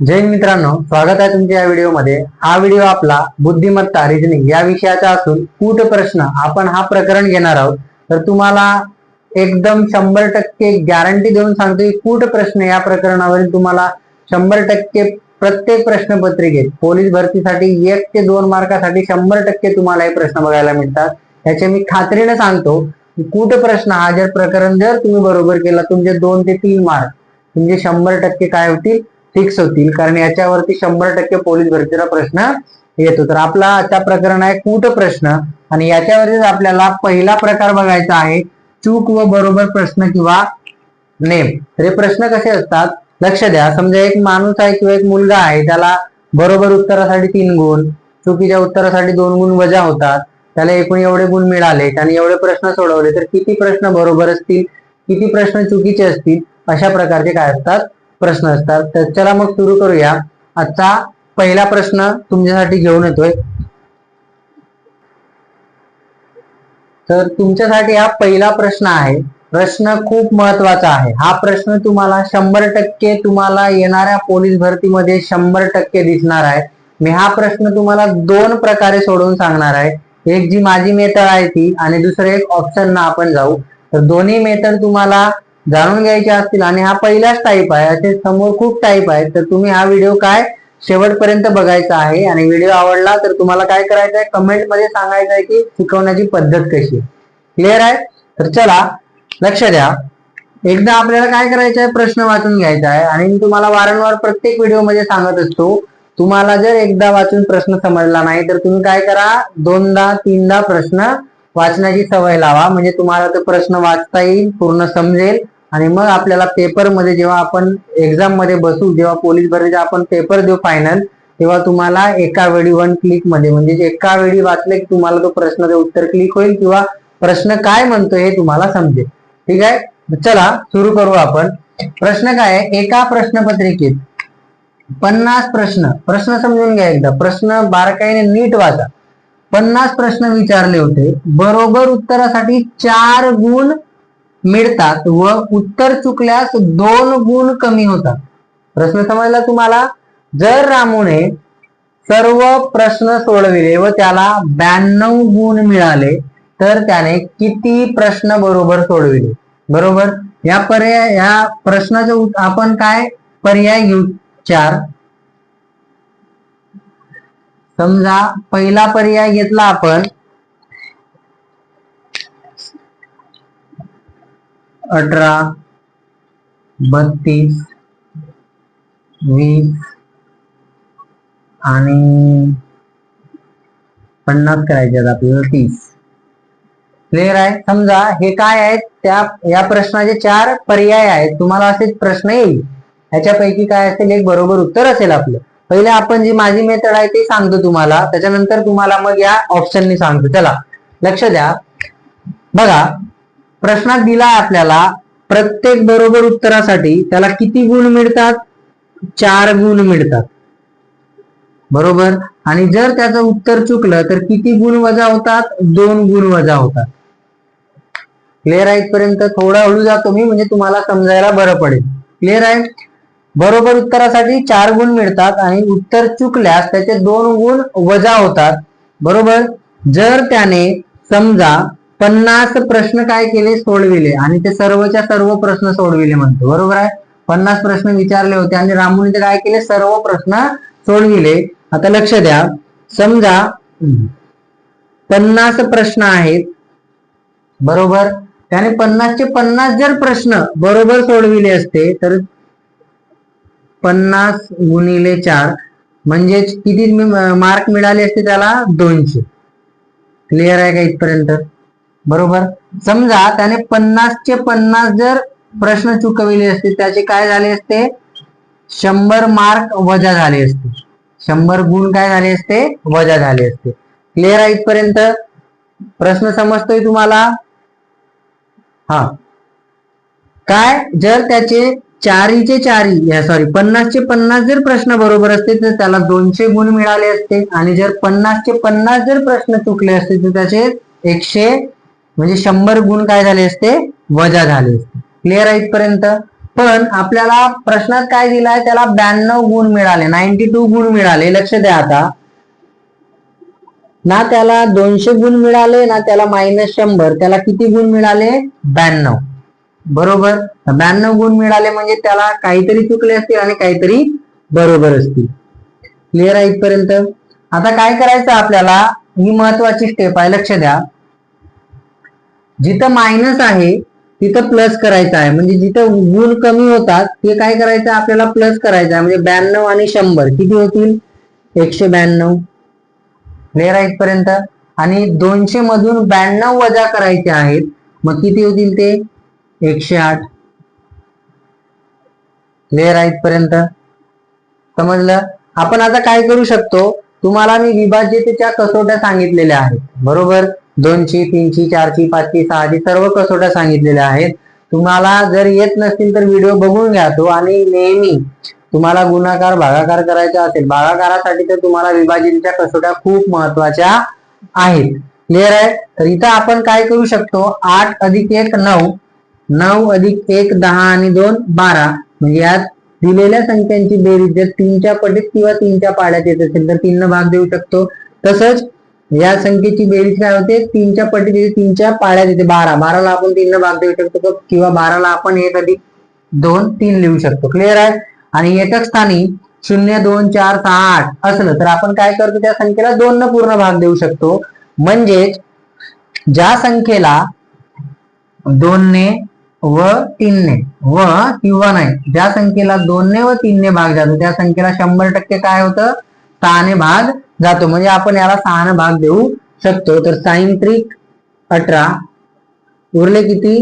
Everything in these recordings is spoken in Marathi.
जय मित्रांनो स्वागत आहे तुमच्या या व्हिडिओमध्ये. हा व्हिडिओ आपला बुद्धिमत्ता रिजनिंग या विषयाचा असून कूट प्रश्न आपण हा प्रकरण घेणार आहोत. तर तुम्हाला एकदम शंभर टक्के गॅरंटी देऊन सांगतो की कूट प्रश्न या प्रकरणावरील तुम्हाला शंभर टक्के प्रत्येक प्रश्नपत्रिकेत पोलीस भरतीसाठी एक ते दोन मार्कासाठी शंभर टक्के तुम्हाला हे प्रश्न बघायला मिळतात. याचे मी खात्रीने सांगतो की कूट प्रश्न हा जर प्रकरण जर तुम्ही बरोबर केला तुमचे दोन ते तीन मार्क तुमचे शंभर टक्के काय होतील? फिक्स होतील. कारण याच्यावरती शंभर टक्के पोलीस भरतीचा प्रश्न येतो. तर आपला आता प्रकरण आहे कूट प्रश्न. आणि याच्यावरतीच आपल्याला पहिला प्रकार बघायचा आहे. चूक व बरोबर प्रश्न किंवा नेम. तर हे प्रश्न कसे असतात? लक्ष द्या. समजा एक माणूस आहे किंवा एक मुलगा आहे त्याला बरोबर उत्तरासाठी तीन गुण चुकीच्या उत्तरासाठी दोन गुण वजा होतात. त्याला एकूण एवढे गुण मिळाले त्याने एवढे प्रश्न सोडवले तर किती प्रश्न बरोबर असतील? किती प्रश्न चुकीचे असतील? अशा प्रकारचे काय असतात? प्रश्न असतात. तर चला मग सुरू करूया. आजचा पहिला प्रश्न तुमच्यासाठी घेऊन येतोय. तर तुमच्यासाठी हा पहिला प्रश्न आहे. प्रश्न खूप महत्त्वाचा आहे. हा प्रश्न तुम्हाला शंभर टक्के तुम्हाला येणाऱ्या पोलीस भरतीमध्ये शंभर टक्के दिसणार आहे. मी हा प्रश्न तुम्हाला दोन प्रकारे सोडवून सांगणार आहे. एक जी माझी मेथड आहे ती आणि दुसरं एक ऑप्शन ना आपण जाऊ. तर दोन्ही मेथड तुम्हाला जाणून घ्यायचे असतील आणि हा पहिलाच टाईप आहे असे समोर खूप टाईप आहेत तर तुम्ही हा व्हिडिओ काय शेवटपर्यंत बघायचा आहे आणि व्हिडिओ आवडला तर तुम्हाला काय करायचं आहे? कमेंटमध्ये सांगायचं आहे की शिकवण्याची पद्धत कशी आहे. क्लिअर आहे? तर चला लक्ष द्या. एकदा आपल्याला काय करायचं आहे? प्रश्न वाचून घ्यायचा आहे आणि मी तुम्हाला वारंवार प्रत्येक व्हिडिओमध्ये सांगत असतो तुम्हाला जर एकदा वाचून प्रश्न समजला नाही तर तुम्ही काय करा? दोनदा तीनदा प्रश्न वाचण्याची सवय लावा. म्हणजे तुम्हाला तो प्रश्न वाचता येईल पूर्ण समजेल. आणि मग आपल्याला पेपरमध्ये जेव्हा आपण एक्झाममध्ये बसू जेव्हा पोलीस भरतीचा आपण पेपर देऊ फायनल तेव्हा तुम्हाला एका वेळी वन क्लिकमध्ये म्हणजे एका वेळी वाचले की तुम्हाला तो प्रश्न उत्तर क्लिक होईल किंवा प्रश्न काय म्हणतो हे तुम्हाला समजेल. ठीक आहे? चला सुरू करू आपण. प्रश्न काय आहे? एका प्रश्नपत्रिकेत पन्नास प्रश्न प्रश्न समजून घ्या एकदा. प्रश्न बारकाईने नीट वाचा. पन्नास प्रश्न विचारले होते. बरोबर उत्तरासाठी चार गुण मिळतात व उत्तर चुकल्यास दोन गुण कमी होतात. प्रश्न समजला तुम्हाला? जर रामूने सर्व प्रश्न सोडविले व त्याला ब्याण्णव गुण मिळाले तर त्याने किती प्रश्न बरोबर सोडविले? बरोबर? या पर्याय या प्रश्नाचं आपण काय? पर्याय घेऊ. चार. समजा पहिला पर्याय घेतला आपण. अठरा बत्तीस वीस आणि पन्नास करायचे आहेत आपल्याला तीस. क्लिअर आहे? समजा हे काय आहेत? त्या या प्रश्नाचे चार पर्याय आहेत. तुम्हाला असेच प्रश्न येईल. ह्याच्यापैकी काय असेल? एक बरोबर उत्तर असेल आपलं. पहिले आपण जी माझी मेथड आहे ते सांगतो तुम्हाला. त्याच्यानंतर तुम्हाला मग या ऑप्शननी सांगतो. चला. लक्ष द्या. बघा. प्रश्नात दिला आपल्याला प्रत्येक बरोबर उत्तरासाठी त्याला किती गुण मिळतात? चार गुण मिळतात. बरोबर? आणि जर त्याचं उत्तर चुकलं तर किती गुण वजा होतात? दोन गुण वजा होतात. क्लिअर आहे पर्यंत थोडा हळू जातो मी म्हणजे तुम्हाला समजायला बरं पडेल. क्लिअर आहे? बरोबर उत्तरासाठी चार गुण मिळतात आणि उत्तर चुकल्यास त्याचे दोन गुण वजा होतात. बरोबर? जर त्याने समजा पन्नास प्रश्न काय केले सोडविले आणि ते सर्वच्या सर्व प्रश्न सोडविले म्हणतो. बरोबर आहे? पन्नास प्रश्न विचारले होते आणि रामूने ते काय केले? सर्व प्रश्न सोडविले. आता लक्ष द्या. समजा पन्नास प्रश्न आहेत. बरोबर? त्याने पन्नासचे पन्नास जर प्रश्न बरोबर सोडविले असते तर पन्नास गुणिले चार म्हणजेच किती मार्क मिळाले असते त्याला? दोनशे. क्लिअर आहे का इथपर्यंत? बरोबर? समजा त्याने पन्नासचे पन्नास जर प्रश्न चुकविले असते त्याचे काय झाले असते? शंभर मार्क वजा झाले असते. शंभर गुण काय झाले असते? वजा झाले असते. क्लिअर आहे इथपर्यंत? प्रश्न समजतोय तुम्हाला? हा. काय? जर त्याचे चारीचे चारी सॉरी पन्नासचे पन्नास जर प्रश्न बरोबर असते तर त्याला दोनशे गुण मिळाले असते. आणि जर पन्नासचे पन्नास जर प्रश्न चुकले असते तर त्याचे एकशे म्हणजे शंभर गुण काय झाले असते? वजा झाले असते. क्लिअर आहे इथपर्यंत? पण आपल्याला प्रश्नात काय दिलाय? त्याला ब्याण्णव गुण मिळाले नाईन्टी टू गुण मिळाले. लक्ष द्या आता. ना त्याला दोनशे गुण मिळाले ना त्याला मायनस शंभर. त्याला किती गुण मिळाले? ब्याण्णव. बरोबर? ब्याण्णव गुण मिळाले म्हणजे त्याला काहीतरी चुकले असतील आणि काहीतरी बरोबर असतील. क्लिअर आहे इथपर्यंत? आता काय करायचं आपल्याला? ही महत्वाची स्टेप आहे. लक्ष द्या. जिथं मायनस आहे तिथं प्लस करायचं आहे. म्हणजे जिथं गुण कमी होतात ते काय करायचं आपल्याला प्लस करायचं आहे. म्हणजे ब्याण्णव आणि शंभर. किती होतील? एकशे ब्याण्णव. क्लिअर आहे पर्यंत आणि दोनशे मधून ब्याण्णव वजा करायचे आहेत. मग किती होतील ते? एकशे आठ. क्लिअर आहे पर्यंत समजलं? आपण आता काय करू शकतो? तुम्हाला मी विभाज्यतेच्या कसोट्या सांगितलेल्या आहेत. बरोबर? दोनची तीनची चारची पाचची सहाची सर्व कसोट्या सांगितलेल्या आहेत. तुम्हाला जर येत नसतील तर व्हिडिओ बघून घ्या तो. आणि नेहमी तुम्हाला गुणाकार भागाकार करायचा असेल भागाकारासाठी तर तुम्हाला विभाजनच्या कसोट्या खूप महत्त्वाच्या आहेत. क्लिअर आहे? तर इथं आपण काय करू शकतो? आठ अधिक एक नऊ. नऊ अधिक एक दहा आणि दोन बारा. म्हणजे यात दिलेल्या संख्यांची बेरीज जर तीनच्या पटीत किंवा तीनच्या पाड्यात येत असेल तर तीन भाग देऊ शकतो. तसंच या संख्येची बेरीज काय होते? तीनच्या पटीत येते तीनच्या पाळ्यात येते. बारा. बाराला आपण तीन भाग देऊ शकतो किंवा बाराला आपण एक अधिक दोन तीन लिहू शकतो. क्लिअर आहे? आणि एकक स्थानी शून्य दोन चार सहा आठ असलं तर आपण काय करतो? त्या संख्येला दोन न पूर्ण भाग देऊ शकतो. म्हणजेच ज्या संख्येला दोनने व तीनने व किंवा नाही ज्या संख्येला दोनने व तीनने भाग जातो त्या संख्येला शंभर टक्के काय होतं? सहाने भाग जातो. म्हणजे आपण याला सहाने भाग देऊ शकतो. तर साईन त्रिक अठरा उरले किती?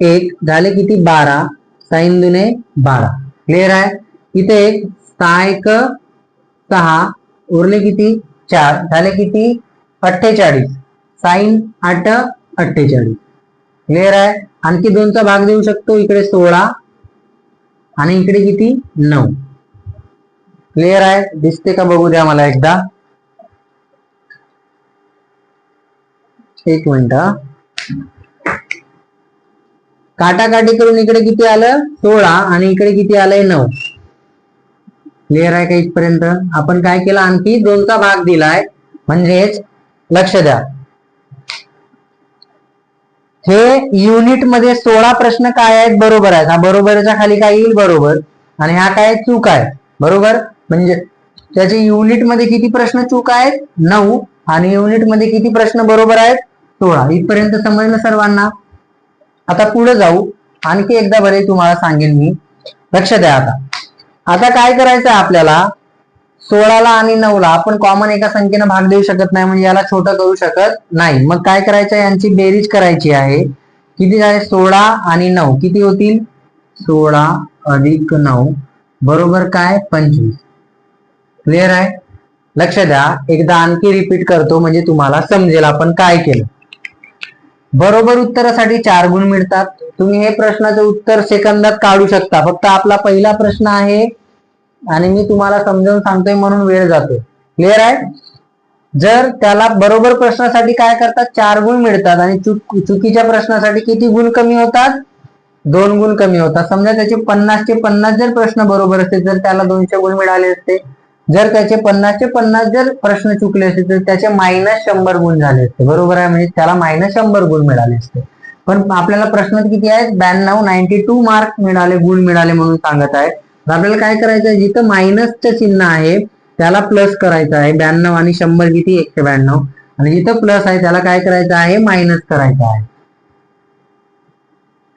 एक झाले किती? बारा. साईन दुने बारा. क्लिअर आहे? इथे एक सहा एक सहा उरले किती? चार. झाले किती? अठ्ठेचाळीस. साईन आठ अठ्ठेचाळीस. क्लिअर आहे? आणखी दोनचा भाग देऊ शकतो. इकडे सोळा आणि इकडे किती? नऊ. क्लिअर आहे? दिसते का? बघू द्या मला एकदा. एक मिनिट हा. काटाकाटी करून इकडे किती आलं? सोळा. आणि इकडे किती आलंय? नऊ. क्लिअर आहे का इथपर्यंत? आपण काय केलं? आणखी दोनचा भाग दिलाय. म्हणजेच लक्ष द्या. हे युनिटमध्ये सोळा प्रश्न काय आहेत? बरोबर आहेत. हा बरोबरच्या खाली काय येईल? बरोबर. आणि हा काय चूक आहे. बरोबर? म्हणजे त्याचे युनिटमध्ये किती प्रश्न चूक आहेत? नऊ. आणि युनिटमध्ये किती प्रश्न बरोबर आहेत? सोळा. इथपर्यंत समजलं सर्वांना? आता पुढे जाऊ. आणखी एकदा बरे तुम्हाला सांगेन मी. लक्ष द्या आता. आता काय करायचं आपल्याला? सोळाला आणि नऊला आपण कॉमन एका संख्येनं भाग देऊ शकत नाही म्हणजे याला छोटं करू शकत नाही. मग काय करायचं यांची बेरीज करायची आहे. किती झाले सोळा आणि नऊ. किती होतील? सोळा अधिक नऊ बरोबर काय? पंचवीस. क्लिअर आहे? लक्ष द्या. एकदा आणखी रिपीट करतो म्हणजे तुम्हाला समजेल आपण काय केलं. बरोबर उत्तरासाठी चार गुण मिळतात. तुम्ही हे प्रश्नाचं उत्तर सेकंदात काढू शकता. फक्त आपला पहिला प्रश्न आहे आणि मी तुम्हाला समजावून सांगतोय म्हणून वेळ जातो. क्लिअर आहे? जर त्याला बरोबर प्रश्नासाठी काय करतात? चार गुण मिळतात आणि चुक चुकीच्या प्रश्नासाठी किती गुण कमी होतात? दोन गुण कमी होतात. समजा त्याचे पन्नासचे पन्नास जर प्रश्न बरोबर असते तर त्याला दोनशे गुण मिळाले असते जर त्याचे पन्नासचे पन्नास जर प्रश्न चुकले असते तर त्याचे मायनस शंभर गुण झाले असते. बरोबर आहे? म्हणजे त्याला मायनस शंभर गुण मिळाले असते. पण आपल्याला प्रश्न किती आहेत? ब्याण्णव नाईन्टी टू मार्क मिळाले गुण मिळाले म्हणून सांगत आहे तर आपल्याला काय करायचं आहे? जिथं मायनसचं चिन्ह आहे त्याला प्लस करायचं आहे. ब्याण्णव आणि शंभर किती? एकशे ब्याण्णव. आणि जिथं प्लस आहे त्याला काय करायचं आहे? मायनस करायचं आहे.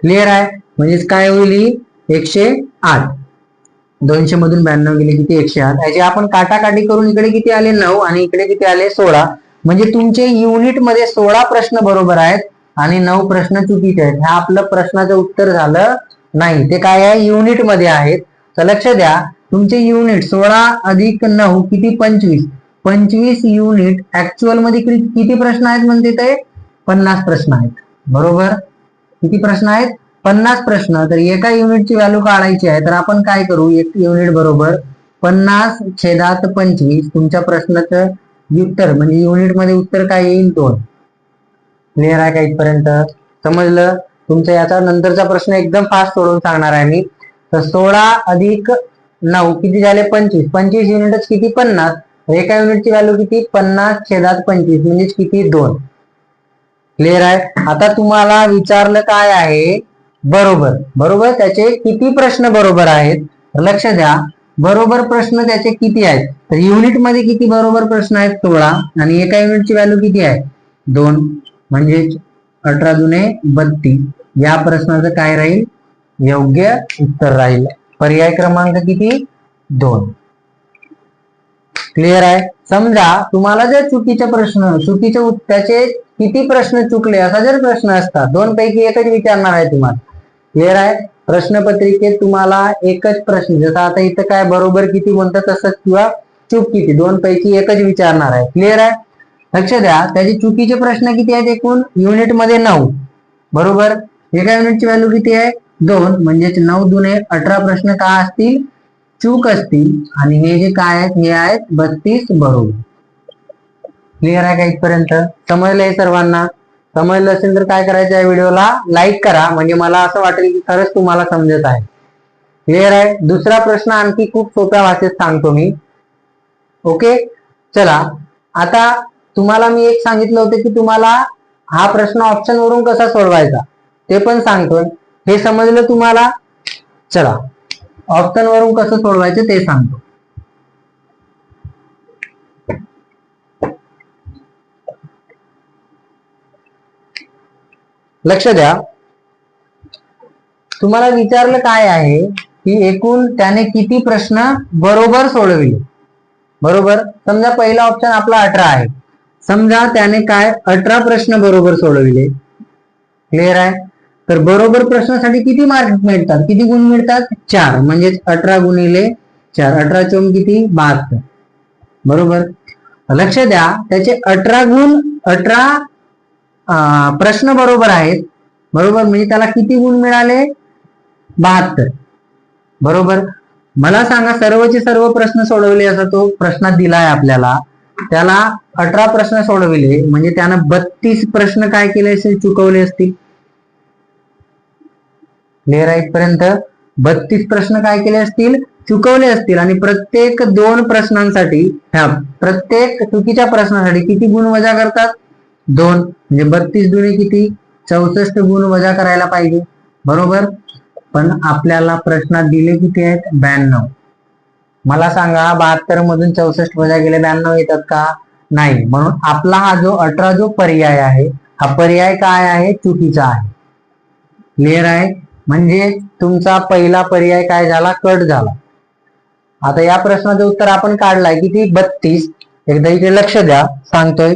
क्लिअर आहे? म्हणजेच काय होईल ही? एकशे आठ. दोनशे मधून ब्याण्णव गेले किती एकशे आठ? याची आपण काटाकाटी करून इकडे किती आले? नऊ आणि इकडे किती आले? सोळा. म्हणजे तुमचे युनिटमध्ये सोळा प्रश्न बरोबर आहेत आणि नऊ प्रश्न चुकीचे आहेत. हे आपलं प्रश्नाचं उत्तर झालं नाही. ते काय आहे? युनिटमध्ये आहेत. तर लक्ष द्या. तुमचे युनिट सोळा अधिक नऊ किती? पंचवीस. पंचवीस युनिट ऍक्च्युअलमध्ये किती किती प्रश्न आहेत म्हणते ते? पन्नास प्रश्न आहेत. बरोबर? किती प्रश्न आहेत? पन्नास प्रश्न तर एका युनिटची व्हॅल्यू काढायची आहे तर आपण काय करू? एक युनिट बरोबर पन्नास छेदात पंचवीस तुमच्या प्रश्नाचं उत्तर म्हणजे युनिटमध्ये उत्तर काय येईल? दोन. क्लिअर आहे का इथपर्यंत? समजलं? तुमचा याचा नंतरचा प्रश्न एकदम फास्ट सोडून सांगणार आहे मी. तर सोळा अधिक नऊ किती झाले? पंचवीस. पंचवीस युनिटच किती? पन्नास. एका युनिटची व्हॅल्यू किती? पन्नास छेदात पंचवीस म्हणजेच किती? दोन. क्लिअर आहे? आता तुम्हाला विचारलं काय आहे? बरोबर. बरोबर? त्याचे किती प्रश्न बरोबर आहेत? तर लक्ष द्या. बरोबर प्रश्न त्याचे किती आहेत? तर युनिटमध्ये किती बरोबर प्रश्न आहेत सोळा? आणि एका युनिटची व्हॅल्यू किती आहे? दोन. म्हणजे अठरा जुने बत्तीस. या प्रश्नाचं काय राहील? योग्य उत्तर राहील. पर्याय क्रमांक किती? दोन. क्लिअर आहे? समजा तुम्हाला जर चुकीचे प्रश्न चुकीचे त्याचे किती प्रश्न चुकले असा जर प्रश्न असता दोन पैकी एकच विचारणार आहे तुम्हाला. क्लिअर आहे? प्रश्नपत्रिकेत तुम्हाला एकच प्रश्न जसं आता इथं काय बरोबर किती म्हणतात तसंच किंवा चूक किती दोन पैकी एकच विचारणार आहे. क्लिअर आहे? लक्ष द्या. त्याचे चुकीचे प्रश्न किती आहेत एकूण? युनिटमध्ये नऊ. बरोबर? एका युनिटची व्हॅल्यू किती आहे? दोन. म्हणजेच नऊ दुने अठरा प्रश्न का असतील? चूक असतील. आणि हे जे काय आहेत हे आहेत बत्तीस बरोबर. क्लिअर आहे का इथपर्यंत? समजलंय सर्वांना? समजलं असेल तर काय करायचं या व्हिडिओला? लाईक करा. म्हणजे मला असं वाटेल की खरंच तुम्हाला समजत आहे. क्लिअर आहे? दुसरा प्रश्न आणखी खूप सोप्या भाषेत सांगतो मी. ओके चला. आता तुम्हाला मी एक सांगितलं होतं की तुम्हाला हा प्रश्न ऑप्शन वरून कसा सोडवायचा? ते पण सांगतोय. हे समजलं तुम्हाला? चला. ऑप्शन वरून कसं सोडवायचं ते सांगतो. लक्ष द्या. तुम्हाला विचारलं काय आहे? की एकूण त्याने किती प्रश्न बरोबर सोडविले? बरोबर? समजा पहिला ऑप्शन आपला अठरा आहे. समजा त्याने काय अठरा प्रश्न बरोबर सोडविले. क्लिअर आहे? तर बरोबर प्रश्नासाठी किती मार्क मिळतात? किती गुण मिळतात? चार. म्हणजेच अठरा गुणिले चार. अठरा चोम किती? बहात्तर. बरोबर? लक्ष द्या. त्याचे अठरा गुण अठरा प्रश्न बरोबर आहेत. बरोबर म्हणजे त्याला किती गुण मिळाले? बहात्तर. बरोबर? मला सांगा सर्वचे सर्व प्रश्न सोडवले असा तो प्रश्नात दिलाय आपल्याला. त्याला अठरा प्रश्न सोडविले म्हणजे त्यानं बत्तीस प्रश्न काय केले असेल चुकवले असतील. क्लिअर आहे पर्यंत बत्तीस प्रश्न काय केले असतील? चुकवले असतील. आणि प्रत्येक दोन प्रश्नांसाठी ह्या प्रत्येक चुकीच्या प्रश्नासाठी किती गुण वजा करतात? दोन म्हणजे बत्तीस दुने किती? चौसष्ट गुण वजा करायला पाहिजे. बरोबर? पण आपल्याला प्रश्नात दिले किती आहेत? ब्याण्णव. मला सांगा बहात्तर मधून चौसष्ट वजा गेले ब्याण्णव येतात का? नाही. म्हणून आपला हा जो अठरा जो पर्याय आहे हा पर्याय काय आहे? चुकीचा आहे. क्लिअर आहे? म्हणजे तुमचा पहिला पर्याय काय झाला? कट झाला. आता या प्रश्नाचं उत्तर आपण काढलाय. किती? बत्तीस. एकदा इथे लक्ष द्या. सांगतोय.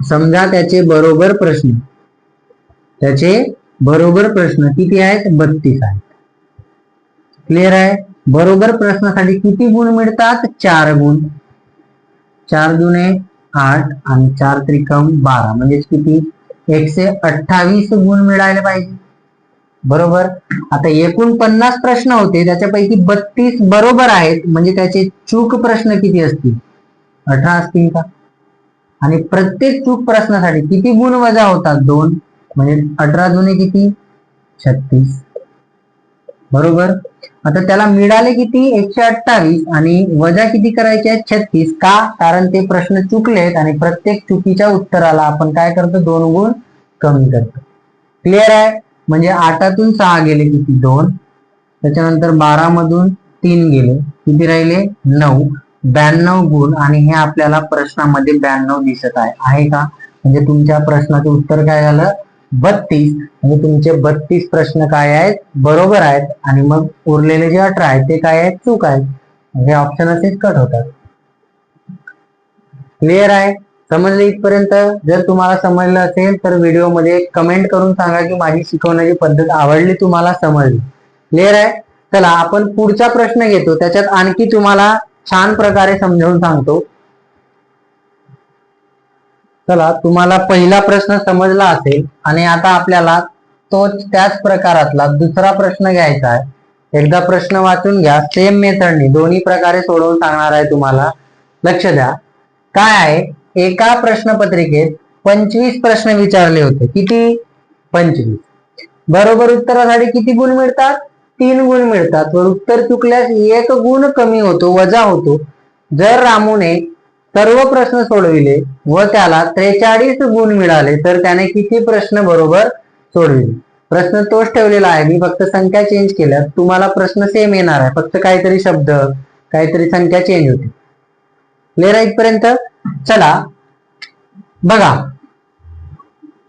समजा त्याचे बरोबर प्रश्न. त्याचे बरोबर प्रश्न किती आहेत? बत्तीस आहेत. क्लिअर आहे? बरोबर प्रश्नासाठी किती गुण मिळतात? चार गुण. चार दुने आठ आणि चार त्रिकम बारा. म्हणजेच किती? एकशे अठ्ठावीस गुण मिळायला पाहिजे. बरोबर? आता एकूण पन्नास प्रश्न होते. त्याच्यापैकी बत्तीस बरोबर आहेत. म्हणजे त्याचे चूक प्रश्न किती असतील? अठरा असतील का? आणि प्रत्येक चूक प्रश्नासाठी किती गुण वजा होतात दोन? म्हणजे अठरा जुने किती? छत्तीस. बरोबर? आता त्याला मिळाले किती? एकशे अठ्ठावीस. आणि वजा किती करायचे आहेत छत्तीस. का? कारण ते प्रश्न चुकलेत आणि प्रत्येक चुकीच्या उत्तराला आपण काय करतो? दोन गुण कमी करतो. क्लिअर आहे? म्हणजे आठातून सहा गेले किती? दोन. त्याच्यानंतर बारा मधून तीन गेले. किती राहिले? नऊ. ब्याण्णव गुण आणि हे आपल्याला प्रश्नामध्ये ब्याण्णव दिसत आहे. आहे का? म्हणजे तुमच्या प्रश्नाचं उत्तर काय झालं? बत्तीस. म्हणजे तुमचे बत्तीस प्रश्न काय आहेत? बरोबर आहेत. आणि मग उरलेले जे अठरा आहेत ते काय आहेत? चूक आहेत. म्हणजे ऑप्शन असेच कट होतात. क्लिअर आहे? समजलं इथपर्यंत? जर तुम्हाला समजलं असेल तर व्हिडिओमध्ये कमेंट करून सांगा की माझी शिकवण्याची पद्धत आवडली तुम्हाला समजली. क्लिअर आहे? चला आपण पुढचा प्रश्न घेतो. त्याच्यात आणखी तुम्हाला छान प्रकारे समजावून सांगतो. चला तुम्हाला पहिला प्रश्न समजला असेल आणि आता आपल्याला तोच त्याच प्रकारातला दुसरा प्रश्न घ्यायचा आहे. एकदा प्रश्न वाचून घ्या. सेम मेथडने दोन्ही प्रकारे सोडवून सांगणार आहे तुम्हाला. लक्ष द्या. काय आहे? एका प्रश्नपत्रिकेत पंचवीस प्रश्न विचारले होते. किती? पंचवीस. बरोबर उत्तरासाठी किती गुण मिळतात? तीन गुण मिळतात. व उत्तर चुकल्यास एक गुण कमी होतो वजा होतो. जर रामूने सर्व प्रश्न सोडविले व त्याला त्रेचाळीस गुण मिळाले तर त्याने किती प्रश्न बरोबर सोडविले? प्रश्न तोच ठेवलेला आहे. मी फक्त संख्या चेंज केल्या तुम्हाला प्रश्न सेम येणार आहे. फक्त काहीतरी शब्द काहीतरी संख्या चेंज होते. क्लिअर आहे इथपर्यंत? चला. बघा.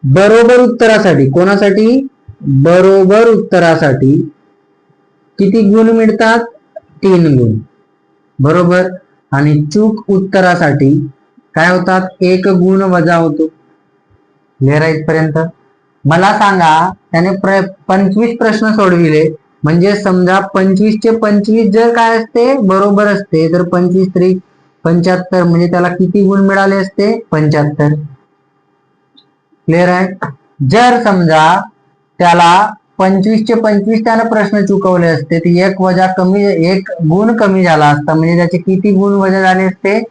बरोबर उत्तरासाठी कोणासाठी? बरोबर उत्तरासाठी. किती गुण मिळतात? तीन गुण. बरोबर? आणि चूक उत्तरासाठी काय होतात? एक गुण वजा होतो. लिहिरा इथपर्यंत? मला सांगा त्याने प्र पंचवीस प्रश्न सोडविले. म्हणजे समजा पंचवीसचे पंचवीस जर काय असते? बरोबर असते. तर पंचवीस तरी पंच्याहत्तर. म्हणजे त्याला किती गुण मिळाले असते? पंच्याहत्तर. क्लिअर आहे? जर समजा त्याला पंचवीस चे पंचवीस त्यानं प्रश्न चुकवले असते. तर एक वजा कमी एक गुण कमी झाला असता. म्हणजे त्याचे किती गुण वजा झाले असते?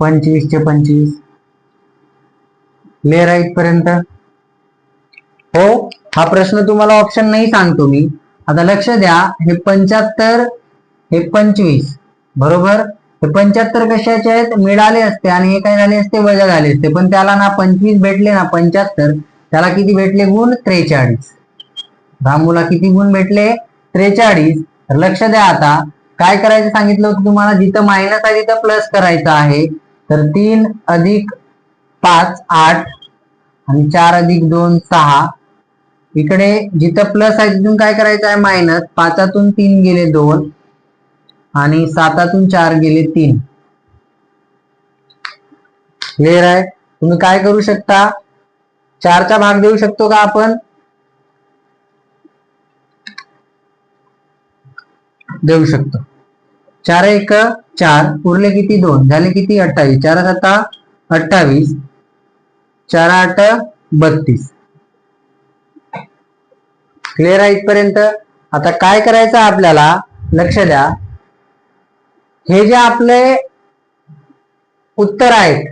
पंचवीस चे पंचवीस. क्लिअर आहे इथपर्यंत? हो हा प्रश्न तुम्हाला ऑप्शन नाही सांगतो मी. आता लक्ष द्या हे पंच्याहत्तर हे पंचवीस. बरोबर? हे पंच्याहत्तर कशाचे आहेत? मिळाले असते आणि हे काय झाले असते? वजा झाले असते. पण त्याला ना पंचवीस भेटले ना पंच्याहत्तर त्याला किती भेटले? गुण त्रेचाळीस. रामूला किती गुण भेटले? त्रेचाळीस. तर लक्ष द्या आता. काय करायचं सांगितलं होतं तुम्हाला? जिथं मायनस आहे तिथं प्लस करायचं आहे. तर तीन अधिक पाच आठ. आणि चार अधिक दोन सहा. इकडे जिथं प्लस आहे तिथून काय करायचं आहे? मायनस पाचातून तीन गेले दोन. आणि सातातून चार गेले तीन. क्लिअर आहे? तुम्ही काय करू शकता? चारचा भाग देऊ शकतो का आपण? देऊ शकतो. चार एक चार उरले किती दोन झाले किती अठ्ठावीस? चार सत्ता अठ्ठावीस चार आठ बत्तीस. क्लिअर आहे इथपर्यंत? आता काय करायचं आपल्याला? लक्ष द्या. हे जे आपले उत्तर आहेत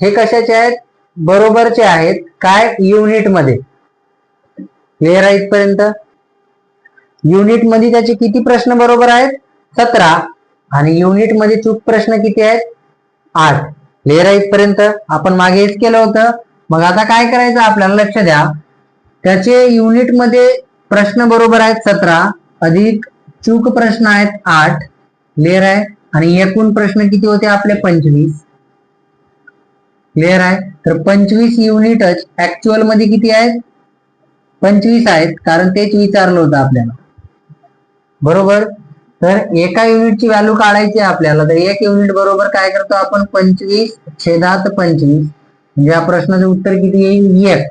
हे कशाचे आहेत? बरोबरचे आहेत. काय? युनिटमध्ये. क्लिअर आहे इथपर्यंत? युनिटमध्ये त्याचे किती प्रश्न बरोबर आहेत? सतरा. आणि युनिटमध्ये चूक प्रश्न किती आहेत? आठ. क्लिअर आहे इथपर्यंत? आपण मागे हेच केलं होतं. मग आता काय करायचं? आपल्याला लक्ष द्या. त्याचे युनिटमध्ये प्रश्न बरोबर आहेत सतरा. अधिक चूक प्रश्न आहेत आठ. क्लिअर आहे? आणि एकूण प्रश्न किती होते आपले? पंचवीस. क्लिअर आहे? तर पंचवीस युनिटच ऍक्च्युअलमध्ये किती आहेत? पंचवीस आहेत. कारण तेच विचारलं होतं आपल्याला. बरोबर? तर एका युनिटची व्हॅल्यू काढायची आहे आपल्याला. तर एक युनिट बरोबर काय करतो आपण? पंचवीस छेदात पंचवीस. म्हणजे या प्रश्नाचं उत्तर किती येईल? एक.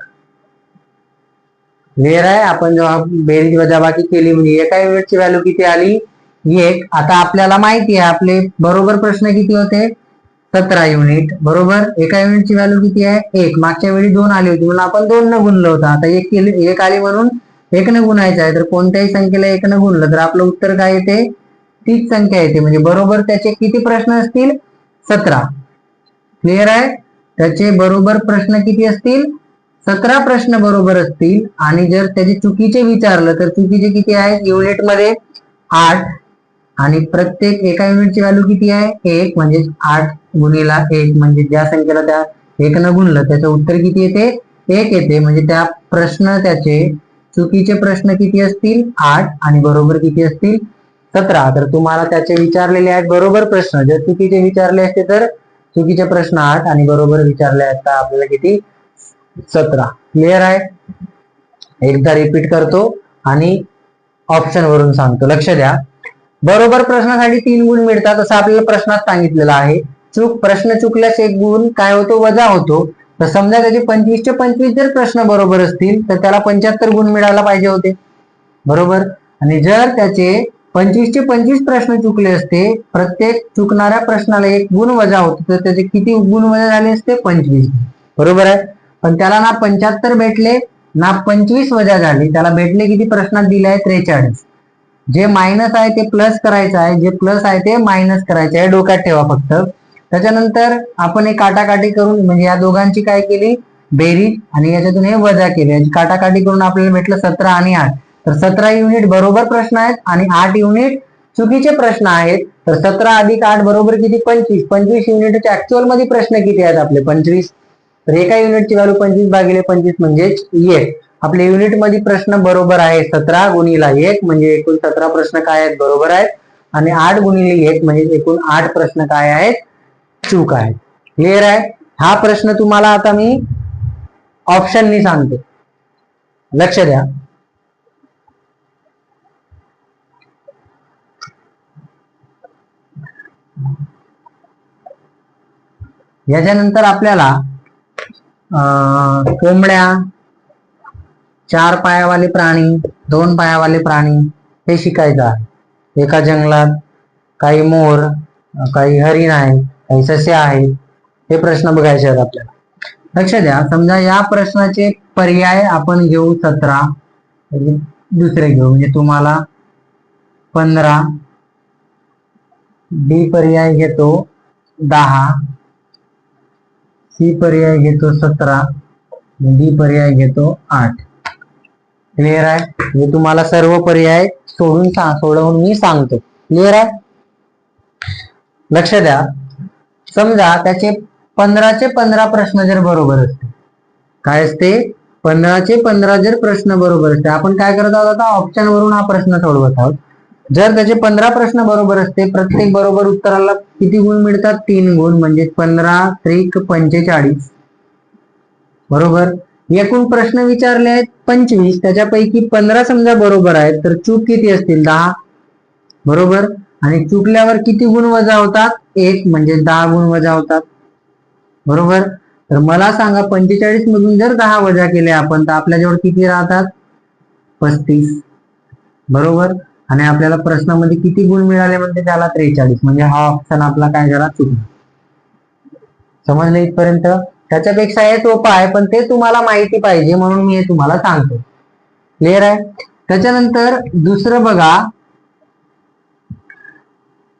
वेर आहे? आपण जेव्हा बेरीज वजाबाकी केली म्हणजे एका युनिटची व्हॅल्यू किती आली? एक. आता आपल्याला माहिती आहे आपले बरोबर प्रश्न किती होते? सतरा युनिट. बरोबर? एका युनिटची व्हॅल्यू किती आहे? एक. मागच्या वेळी दोन आली होती म्हणून आपण दोन न गुणलं होतं. आता एक केली एक आली म्हणून एकनं गुणायचं आहे तर कोणत्याही संख्येला एकनं गुणलं तर आपलं उत्तर काय येते? तीच संख्या येते. म्हणजे बरोबर त्याचे किती प्रश्न असतील? सतरा. क्लिअर आहे? त्याचे बरोबर प्रश्न किती असतील? सतरा प्रश्न बरोबर असतील. आणि जर त्याचे चुकीचे विचारलं तर चुकीचे किती आहेत युनिटमध्ये आठ. आणि प्रत्येक एका युनिटची व्हॅल्यू किती आहे? एक. म्हणजे आठ गुणीला एक. म्हणजे ज्या संख्येला त्या एक न गुणलं त्याचं उत्तर किती येते? एक येते. म्हणजे त्या प्रश्न त्याचे चुकीचे प्रश्न किती असतील? आठ आणि बरोबर किती असतील? सतरा. तर तुम्हाला त्याचे विचारलेले आहेत बरोबर प्रश्न. जर चुकीचे विचारले असते तर चुकीचे प्रश्न आठ आणि बरोबर विचारले असता आपल्याला किती? सतरा. क्लिअर आहे? एकदा रिपीट करतो आणि ऑप्शन वरून सांगतो. लक्ष द्या. बरोबर प्रश्नासाठी तीन गुण मिळतात असं आपल्याला प्रश्नात सांगितलेलं आहे. चूक प्रश्न चुकल्यास एक गुण काय होतो? वजा होतो. तर समजा त्याचे पंचवीसचे पंचवीस जर प्रश्न बरोबर असतील तर त्याला पंच्याहत्तर गुण मिळायला पाहिजे होते. बरोबर? आणि जर त्याचे पंचवीसचे पंचवीस प्रश्न चुकले असते प्रत्येक चुकणाऱ्या प्रश्नाला एक गुण वजा होतो तर त्याचे किती गुण वजा झाले असते? पंचवीस. बरोबर आहे? पण त्याला ना पंच्याहत्तर भेटले ना पंचवीस वजा झाली त्याला भेटले किती प्रश्नात? दिले आहे त्रेचाळीस. जे मायनस आहे ते प्लस करायचं आहे जे प्लस आहे ते मायनस करायचे आहे. डोक्यात ठेवा फक्त. त्याच्यानंतर आपण हे काटाकाटी करून म्हणजे या दोघांची काय केली? बेरीज आणि याच्यातून हे वजा केले. याची काटाकाटी करून आपल्याला भेटलं सतरा आणि आठ. तर सतरा युनिट बरोबर प्रश्न आहेत आणि आठ युनिट चुकीचे प्रश्न आहेत. तर सतरा अधिक आठ बरोबर किती? पंचवीस. पंचवीस युनिटच्या ऍक्च्युअलमध्ये प्रश्न किती आहेत आपले? पंचवीस. तर एका युनिटची व्हॅल्यू पंचवीस भागिले पंचवीस म्हणजेच एक. आपले युनिटमध्ये प्रश्न बरोबर आहे सतरा गुणिला एक म्हणजे एकूण सतरा प्रश्न काय आहेत? बरोबर आहेत. आणि आठ गुणिले एक म्हणजे एकूण आठ प्रश्न काय आहेत? चूक आहे. क्लिअर आहे? हा प्रश्न तुम्हाला आता मी ऑप्शननी सांगतो. लक्ष द्या. याच्यानंतर आपल्याला अं, कोंबड्या चार पायावाले प्राणी दोन पायावाले प्राणी हे शिकायचं आहे. एका जंगलात काही मोर काही हरिण आहे काही आहेत हे प्रश्न बघायचे आहेत आपल्याला. लक्ष द्या समजा या प्रश्नाचे पर्याय आपण घेऊ सतरा म्हणजे दुसरे घेऊ म्हणजे तुम्हाला पंधरा डी पर्याय घेतो दहा सी पर्याय घेतो सतरा डी पर्याय घेतो आठ. क्लिअर आहे? म्हणजे तुम्हाला सर्व पर्याय सोडून सोडवून मी सांगतो. क्लिअर आहे? लक्ष द्या. समजा त्याचे पंधराचे पंधरा प्रश्न जर बरोबर असते काय असते? पंधराचे पंधरा जर प्रश्न बरोबर असते आपण काय करत आहोत आता? ऑप्शन वरून हा प्रश्न सोडवत आहोत. जर त्याचे पंधरा प्रश्न बरोबर असते प्रत्येक बरोबर उत्तराला किती गुण मिळतात? तीन गुण म्हणजे पंधरा त्रिक पंचेचाळीस. बरोबर? एकूण प्रश्न विचारले आहेत पंचवीस. त्याच्यापैकी पंधरा समजा बरोबर आहेत तर चूक किती असतील? दहा. बरोबर? आणि चुकल्यावर किती गुण वजा होतात एक म्हणजे दहा गुण वजा होतात बरोबर? तर मला सांगा पंचेचाळीस मधून जर दहा वजा केले आपण तर आपल्याजवळ किती राहतात? पस्तीस. बरोबर? आणि आपल्याला प्रश्नामध्ये किती गुण मिळाले म्हणजे त्याला त्रेचाळीस. म्हणजे हा ऑप्शन आपला काय झाला? चुकला. समजलं इथपर्यंत? त्याच्यापेक्षा हे सोपं आहे पण ते तुम्हाला माहिती पाहिजे म्हणून मी हे तुम्हाला सांगतो. क्लिअर आहे? त्याच्यानंतर दुसरं बघा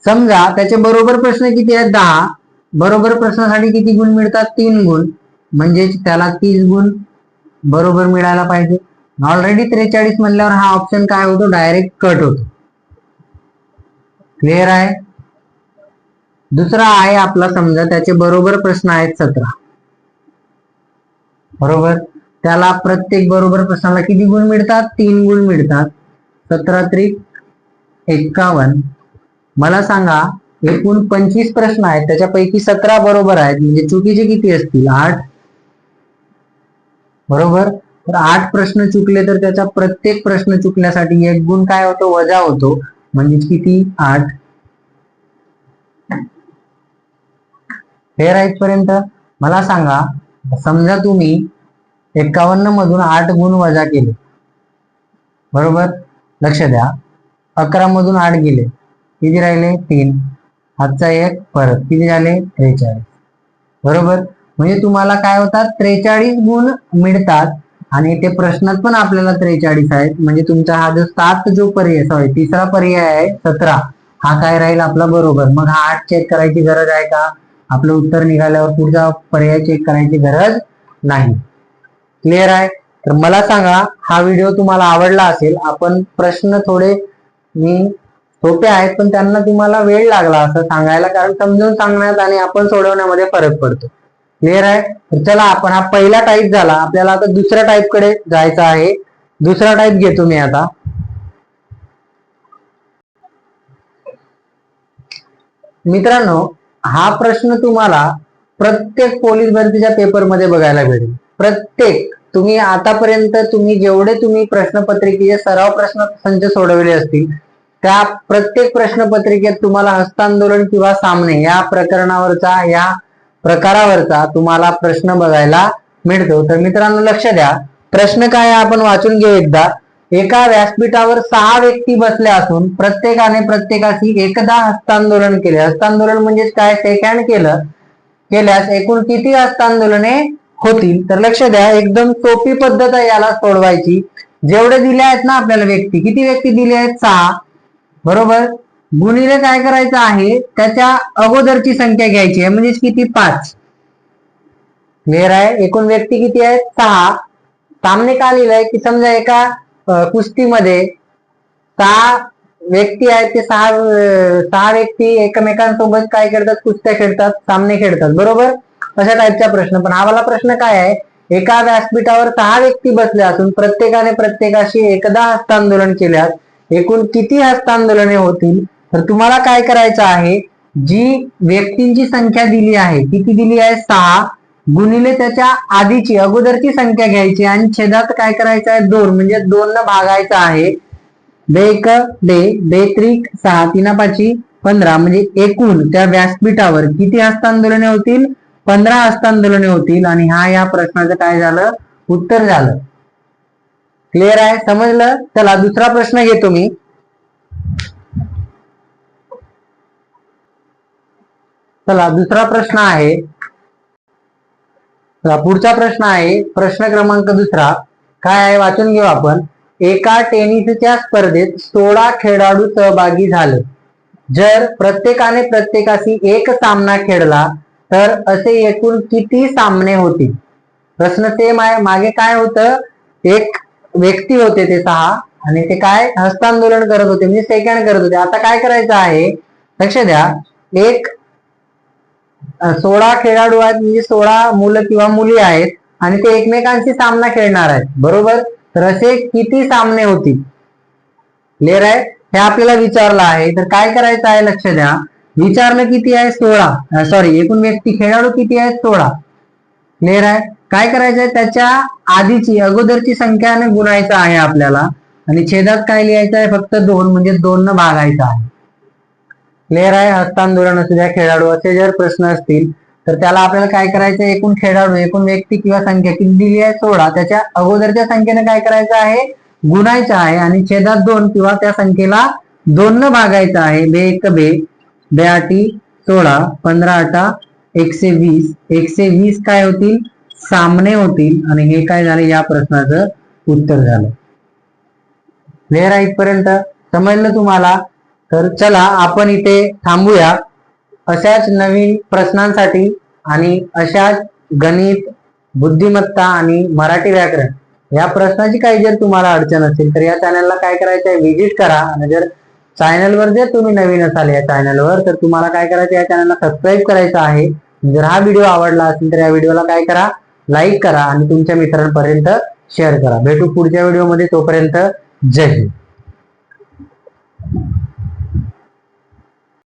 समजा त्याचे बरोबर प्रश्न किती आहेत? दहा. बरोबर प्रश्नासाठी किती गुण मिळतात? तीन गुण. म्हणजेच त्याला तीस गुण बरोबर मिळायला पाहिजे. ऑलरेडी त्रेचाळीस म्हणल्यावर हा ऑप्शन काय होतो? डायरेक्ट कट होतो. क्लिअर आहे? दुसरा आहे आपला समजा त्याचे बरोबर प्रश्न आहेत सतरा. बरोबर? त्याला प्रत्येक बरोबर प्रश्नाला किती गुण मिळतात? तीन गुण मिळतात. सतरा त्रिक एक्कावन्न मला सांगा एकूण पंचवीस प्रश्न आहेत त्याच्यापैकी सतरा बरोबर आहेत म्हणजे चुकीचे किती असतील? आठ? बरोबर? तर आठ प्रश्न चुकले तर त्याचा प्रत्येक प्रश्न चुकण्यासाठी एक गुण काय होतो? वजा होतो. म्हणजे किती? आठ. फेर आहेत पर्यंत? मला सांगा समजा तुम्ही एकावन्न मधून आठ गुण वजा केले. बरोबर? लक्ष द्या. अकरा मधून आठ गेले. किती राहिले? तीन. आजचा एक परत किती झाले? त्रेचाळीस. बरोबर? म्हणजे तुम्हाला काय होतात? त्रेचाळीस गुण मिळतात आणि ते प्रश्नात पण आपल्याला त्रेचाळीस आहेत. म्हणजे तुमचा हा जो सात जो पर्याय सॉरी तिसरा पर्याय आहे सतरा हा काय राहील आपला बरोबर? मग हा आठ चेक करायची गरज आहे का? आपलं उत्तर निघाल्यावर पुढचा पर्याय चेक करायची गरज नाही. क्लिअर आहे? तर मला सांगा हा व्हिडिओ तुम्हाला आवडला असेल आपण प्रश्न थोडे मी सोपे आहेत पण त्यांना तुम्हाला वेळ लागला असं सांगायला कारण समजून सांगण्यात आणि आपण सोडवण्यामध्ये फरक पडतो. क्लिअर आहे? तर चला आपण हा पहिला टाईप झाला. आपल्याला आता दुसऱ्या टाईपकडे जायचं आहे. दुसरा टाईप घेतो मी आता. मित्रांनो हा प्रश्न तुम्हाला प्रत्येक पोलीस भरतीच्या पेपरमध्ये बघायला भेटेल. प्रत्येक. तुम्ही आतापर्यंत तुम्ही जेवढे तुम्ही प्रश्नपत्रिकेचे सराव प्रश्न संच सोडवले असतील त्या प्रत्येक प्रश्नपत्रिकेत तुम्हाला हस्तांदोलन किंवा सामने या प्रकरणावरचा या प्रकारावरचा तुम्हाला प्रश्न बघायला मिळतो. तर मित्रांनो लक्ष द्या. प्रश्न काय आपण वाचून घेऊ एकदा. एका व्यासपीठावर सहा व्यक्ती बसल्या असून प्रत्येकाने प्रत्येकाशी एकदा हस्तांदोलन केले. हस्तांदोलन म्हणजे काय? सेकंड केलं. केल्यास एकूण किती हस्तांदोलने होतील? तर लक्ष द्या. एकदम सोपी पद्धत आहे याला सोडवायची. जेवढे दिले आहेत ना आपल्याला व्यक्ती किती व्यक्ती दिले आहेत? सहा. बरोबर? गुणिले काय करायचं आहे? त्याच्या अगोदरची संख्या घ्यायची आहे. म्हणजेच किती? पाच. क्लिअर आहे? एकूण व्यक्ती किती आहेत? सहा. सामने का लिहिलंय? की समजा एका कुस्तीमध्ये सहा व्यक्ती आहेत ते सहा सहा व्यक्ती एकमेकांसोबत काय करतात कुस्त्या खेळतात सामने खेळतात. बरोबर? अशा टाईपचा प्रश्न. पण आम्हाला प्रश्न काय आहे? एका व्यासपीठावर सहा व्यक्ती बसल्या असून प्रत्येकाने प्रत्येकाशी एकदा हस्तांदोलन केल्यास एकूण किती हस्तांदोलने होतील? तर तुम्हाला काय करायचं आहे? जी व्यक्तींची संख्या दिली आहे किती दिली आहे? सहा. गुणिले त्याच्या आधीची अगोदरची संख्या घ्यायची आणि छेदात काय करायचं आहे? दोन म्हणजे दोन न भागायचं आहे. बेक डे बेत्रिक सहा तीना पाची पंधरा म्हणजे एकूण त्या व्यासपीठावर किती हस्तांदोलने होतील? पंधरा हस्तांदोलने होतील आणि हा या प्रश्नाचं काय झालं? उत्तर झालं. क्लिअर आहे? समजलं? चला दुसरा प्रश्न घेतो मी. चला दुसरा प्रश्न आहे. चला, पुढचा प्रश्न आहे. प्रश्न क्रमांक दुसरा. काय आहे? वाचून घेऊ आपण. एका टेनिसच्या स्पर्धेत सोळा खेळाडू सहभागी झाले. जर प्रत्येकाने प्रत्येकाशी एक सामना खेळला तर असे एकूण किती सामने होतील? प्रश्न सेम आहे. मागे काय होतं? एक व्यक्ती होते ते सहा आणि ते काय? हस्तांदोलन करत होते म्हणजे सेकंड करत होते. आता काय करायचं आहे? लक्ष द्या. एक सोळा खेळाडू आहेत म्हणजे सोळा मुलं किंवा मुली आहेत आणि ते एकमेकांशी सामना खेळणार आहेत. बरोबर? तर असे किती सामने होतील? क्लिअर आहे? हे आपल्याला विचारलं आहे. तर काय करायचं आहे? लक्ष द्या. विचारलं किती आहे? सोळा. सॉरी एकूण व्यक्ती खेळाडू किती आहेत? सोळा. क्लिअर आहे? काय करायचंय? त्याच्या आधीची अगोदरची संख्याने गुणायचं आहे आपल्याला. आणि छेदात काय लिहायचं आहे? फक्त दोन म्हणजे दोन न भागायचं आहे. क्लिअर आहे? हस्तांदोलन असू द्या खेळाडू असे जर प्रश्न असतील तर त्याला आपल्याला काय करायचं एकूण खेळाडू एकूण व्यक्ती किंवा संख्या किती दिली आहे सोळा त्याच्या अगोदरच्या संख्येने काय करायचं आहे? गुणायचं आहे. आणि छेदात दोन किंवा त्या संख्येला दोन न भागायचं आहे. बे एक बे बे आठी सोळा पंधरा आठा एकशे वीस. एकशे वीस काय होतील? सामने होतील आणि हे काय झालं? या प्रश्नाचं उत्तर झालं. क्लिअर आहे इथपर्यंत? समजलं तुम्हाला? तर चला आपण इथे थांबूया. अशाच नवीन प्रश्नांसाठी आणि अशाच गणित बुद्धिमत्ता आणि मराठी व्याकरण या प्रश्नाची काही जर तुम्हाला अडचण असेल तर या चॅनलला काय करायचं आहे व्हिजिट करा. आणि जर चॅनलवर जर तुम्ही नवीन असाल या चॅनलवर तर तुम्हाला काय करायचं? या चॅनलला सबस्क्राईब करायचं आहे. जर हा व्हिडिओ आवडला असेल तर या व्हिडिओला काय करा? लाईक करा आणि तुमच्या मित्रांपर्यंत शेअर करा. भेटू पुढच्या व्हिडिओमध्ये तोपर्यंत जय हिंद.